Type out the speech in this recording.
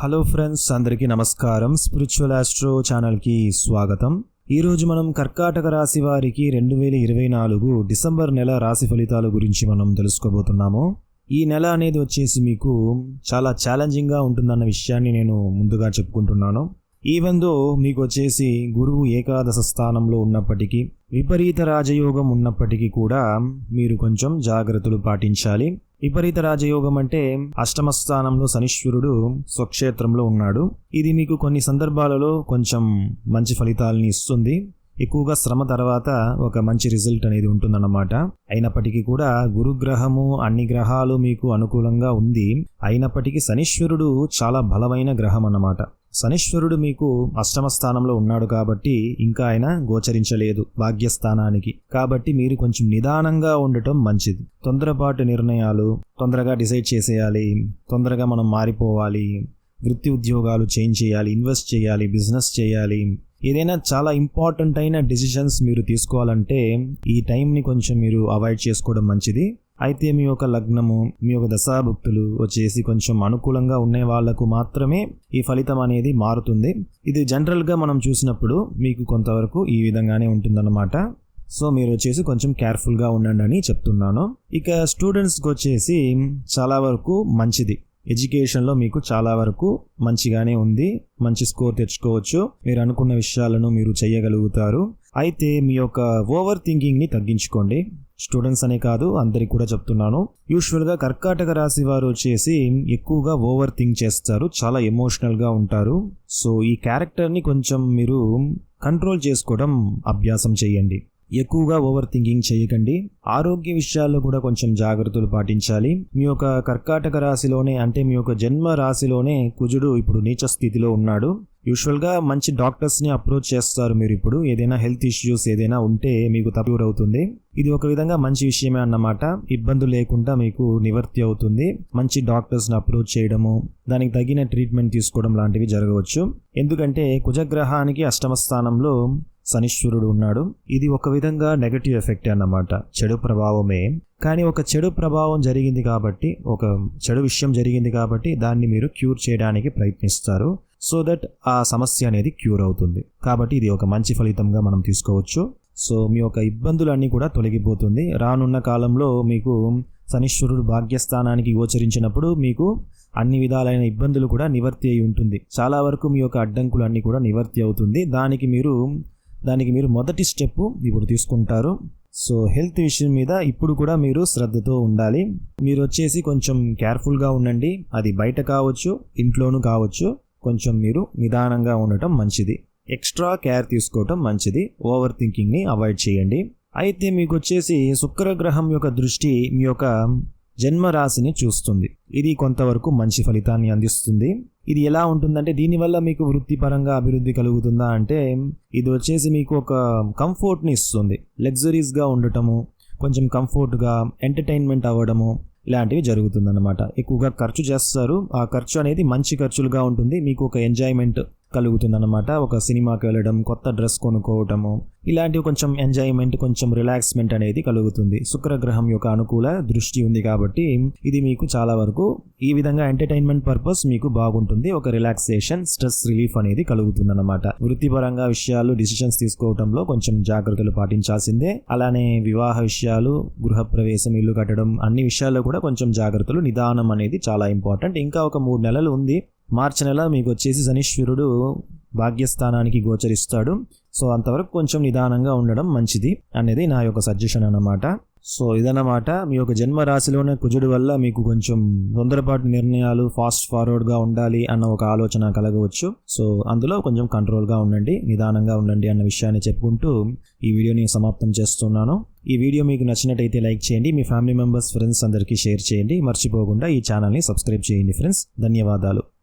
Hello friends అందరికీ నమస్కారం. Spiritual astro ఛానల్కి స్వాగతం. ఈరోజు మనం కర్కాటక రాశి వారికి రెండు వేల ఇరవై నాలుగు డిసెంబర్ నెల రాశి ఫలితాల గురించి మనం తెలుసుకోబోతున్నాము. ఈ నెల అనేది వచ్చేసి మీకు చాలా ఛాలెంజింగ్గా ఉంటుందన్న విషయాన్ని నేను ముందుగా చెప్పుకుంటున్నాను. ఈవెన్ దో మీకు వచ్చేసి గురువు ఏకాదశ స్థానంలో ఉన్నప్పటికీ విపరీత రాజయోగం ఉన్నప్పటికీ కూడా మీరు కొంచెం జాగ్రత్తలు పాటించాలి. విపరీత రాజయోగం అంటే అష్టమ స్థానంలో శనీశ్వరుడు స్వక్షేత్రంలో ఉన్నాడు. ఇది మీకు కొన్ని సందర్భాలలో కొంచెం మంచి ఫలితాలని ఇస్తుంది. ఎక్కువగా శ్రమ తర్వాత ఒక మంచి రిజల్ట్ అనేది ఉంటుందన్నమాట. అయినప్పటికీ కూడా గురుగ్రహము అన్ని గ్రహాలు మీకు అనుకూలంగా ఉంది. అయినప్పటికీ శనీశ్వరుడు చాలా బలమైన గ్రహం అన్నమాట శనీశ్వరుడు మీకు అష్టమ స్థానంలో ఉన్నాడు కాబట్టి ఇంకా ఆయన గోచరించలేదు భాగ్యస్థానానికి. కాబట్టి మీరు కొంచెం నిదానంగా ఉండటం మంచిది. తొందరపాటు నిర్ణయాలు తొందరగా డిసైడ్ చేసేయాలి తొందరగా మనం మారిపోవాలి వృత్తి ఉద్యోగాలు చేంజ్ చేయాలి ఇన్వెస్ట్ చేయాలి బిజినెస్ చేయాలి. ఏదైనా చాలా ఇంపార్టెంట్ అయిన డిసిషన్స్ మీరు తీసుకోవాలంటే ఈ టైంని కొంచెం మీరు అవాయిడ్ చేసుకోవడం మంచిది. అయితే మీ యొక్క లగ్నము మీ యొక్క దశాభుక్తులు వచ్చేసి కొంచెం అనుకూలంగా ఉండే వాళ్ళకు మాత్రమే ఈ ఫలితం అనేది మారుతుంది. ఇది జనరల్గా మనం చూసినప్పుడు మీకు కొంతవరకు ఈ విధంగానే ఉంటుందన్నమాట. సో మీరు వచ్చేసి కొంచెం కేర్ఫుల్గా ఉండండి అని చెప్తున్నాను. ఇక స్టూడెంట్స్కి వచ్చేసి చాలా వరకు మంచిది. ఎడ్యుకేషన్లో మీకు చాలా వరకు మంచిగానే ఉంది. మంచి స్కోర్ తెచ్చుకోవచ్చు. మీరు అనుకున్న విషయాలను మీరు చేయగలుగుతారు. అయితే మీ యొక్క ఓవర్ థింకింగ్ని తగ్గించుకోండి. స్టూడెంట్స్ అనే కాదు అందరికి కూడా చెప్తున్నాను. యూజువల్గా కర్కాటక రాశి వారు వచ్చేసి ఎక్కువగా ఓవర్ థింక్ చేస్తారు చాలా ఎమోషనల్గా ఉంటారు. సో ఈ క్యారెక్టర్ని కొంచెం మీరు కంట్రోల్ చేసుకోవడం అభ్యాసం చేయండి. ఎక్కువగా ఓవర్ థింకింగ్ చేయకండి. ఆరోగ్య విషయాల్లో కూడా కొంచెం జాగ్రత్తలు పాటించాలి. మీ యొక్క కర్కాటక రాశిలోనే అంటే మీ యొక్క జన్మ రాశిలోనే కుజుడు ఇప్పుడు నీచ స్థితిలో ఉన్నాడు. యూజువల్గా మంచి డాక్టర్స్ని అప్రోచ్ చేస్తారు మీరు ఇప్పుడు. ఏదైనా హెల్త్ ఇష్యూస్ ఏదైనా ఉంటే మీకు తప్పు అవుతుంది. ఇది ఒక విధంగా మంచి విషయమే అన్నమాట. ఇబ్బందులు లేకుండా మీకు నివర్తి అవుతుంది. మంచి డాక్టర్స్ని అప్రోచ్ చేయడము దానికి తగిన ట్రీట్మెంట్ తీసుకోవడం లాంటివి జరగవచ్చు. ఎందుకంటే కుజగ్రహానికి అష్టమ స్థానంలో శనిశ్వరుడు ఉన్నాడు. ఇది ఒక విధంగా నెగటివ్ ఎఫెక్ట్ అన్నమాట. చెడు ప్రభావమే. కానీ ఒక చెడు ప్రభావం జరిగింది కాబట్టి ఒక చెడు విషయం జరిగింది కాబట్టి దాన్ని మీరు క్యూర్ చేయడానికి ప్రయత్నిస్తారు. సో దట్ ఆ సమస్య అనేది క్యూర్ అవుతుంది. కాబట్టి ఇది ఒక మంచి ఫలితంగా మనం తీసుకోవచ్చు. సో మీ యొక్క ఇబ్బందులన్నీ కూడా తొలగిపోతుంది. రానున్న కాలంలో మీకు శనీశ్వరుడు భాగ్యస్థానానికి గోచరించినప్పుడు మీకు అన్ని విధాలైన ఇబ్బందులు కూడా నివర్తి అయి ఉంటుంది. చాలా వరకు మీ యొక్క అడ్డంకులు అన్నీ కూడా నివర్తి అవుతుంది. దానికి మీరు దానికి మీరు మొదటి స్టెప్ ఇప్పుడు తీసుకుంటారు. సో హెల్త్ విషయం మీద ఇప్పుడు కూడా మీరు శ్రద్ధతో ఉండాలి. మీరు వచ్చేసి కొంచెం కేర్ఫుల్గా ఉండండి. అది బయట కావచ్చు ఇంట్లోనూ కావచ్చు. కొంచెం మీరు నిదానంగా ఉండటం మంచిది. ఎక్స్ట్రా కేర్ తీసుకోవటం మంచిది. ఓవర్ థింకింగ్ని అవాయిడ్ చేయండి. అయితే మీకు వచ్చేసి శుక్రగ్రహం యొక్క దృష్టి మీ యొక్క జన్మరాశిని చూస్తుంది. ఇది కొంతవరకు మంచి ఫలితాన్ని అందిస్తుంది. ఇది ఎలా ఉంటుందంటే దీనివల్ల మీకు వృత్తిపరంగా అభివృద్ధి కలుగుతుందా అంటే ఇది వచ్చేసి మీకు ఒక కంఫర్ట్ని ఇస్తుంది. లగ్జరీస్గా ఉండటము కొంచెం కంఫర్ట్గా ఎంటర్టైన్మెంట్ అవ్వడము ఇలాంటివి జరుగుతుందన్నమాట. ఎక్కువగా ఖర్చు చేస్తారు. ఆ ఖర్చు అనేది మంచి ఖర్చులుగా ఉంటుంది. మీకు ఒక ఎంజాయ్మెంట్ కలుగుతుందన్నమాట. ఒక సినిమాకి వెళ్ళడం కొత్త డ్రెస్ కొనుక్కోవటము ఇలాంటివి కొంచెం ఎంజాయ్మెంట్ కొంచెం రిలాక్స్మెంట్ అనేది కలుగుతుంది. శుక్రగ్రహం యొక్క అనుకూల దృష్టి ఉంది కాబట్టి ఇది మీకు చాలా వరకు ఈ విధంగా ఎంటర్టైన్మెంట్ పర్పస్ మీకు బాగుంటుంది. ఒక రిలాక్సేషన్ స్ట్రెస్ రిలీఫ్ అనేది కలుగుతుందన్నమాట. వృత్తిపరంగా విషయాలు డిసిషన్స్ తీసుకోవడంలో కొంచెం జాగ్రత్తలు పాటించాల్సిందే. అలానే వివాహ విషయాలు గృహప్రవేశం ఇల్లు కట్టడం అన్ని విషయాల్లో కూడా కొంచెం జాగ్రత్తలు నిదానం అనేది చాలా ఇంపార్టెంట్ ఇంకా ఒక మూడు నెలలు ఉంది. మార్చి నెల మీకు వచ్చేసి శనీశ్వరుడు భాగ్యస్థానానికి గోచరిస్తాడు. సో అంతవరకు కొంచెం నిదానంగా ఉండడం మంచిది అనేది నా యొక్క సజెషన్ అన్నమాట. సో ఇదన్నమాట. మీ యొక్క జన్మ రాశిలోనే కుజుడు వల్ల మీకు కొంచెం తొందరపాటు నిర్ణయాలు ఫాస్ట్ ఫార్వర్డ్గా ఉండాలి అన్న ఒక ఆలోచన కలగవచ్చు. సో అందులో కొంచెం కంట్రోల్గా ఉండండి నిదానంగా ఉండండి అన్న విషయాన్ని చెప్పుకుంటూ ఈ వీడియోని సమాప్తం చేస్తున్నాను. ఈ వీడియో మీకు నచ్చినట్టయితే లైక్ చేయండి మీ ఫ్యామిలీ మెంబర్స్ ఫ్రెండ్స్ అందరికీ షేర్ చేయండి. మర్చిపోకుండా ఈ ఛానల్ని సబ్స్క్రైబ్ చేయండి ఫ్రెండ్స్. ధన్యవాదాలు.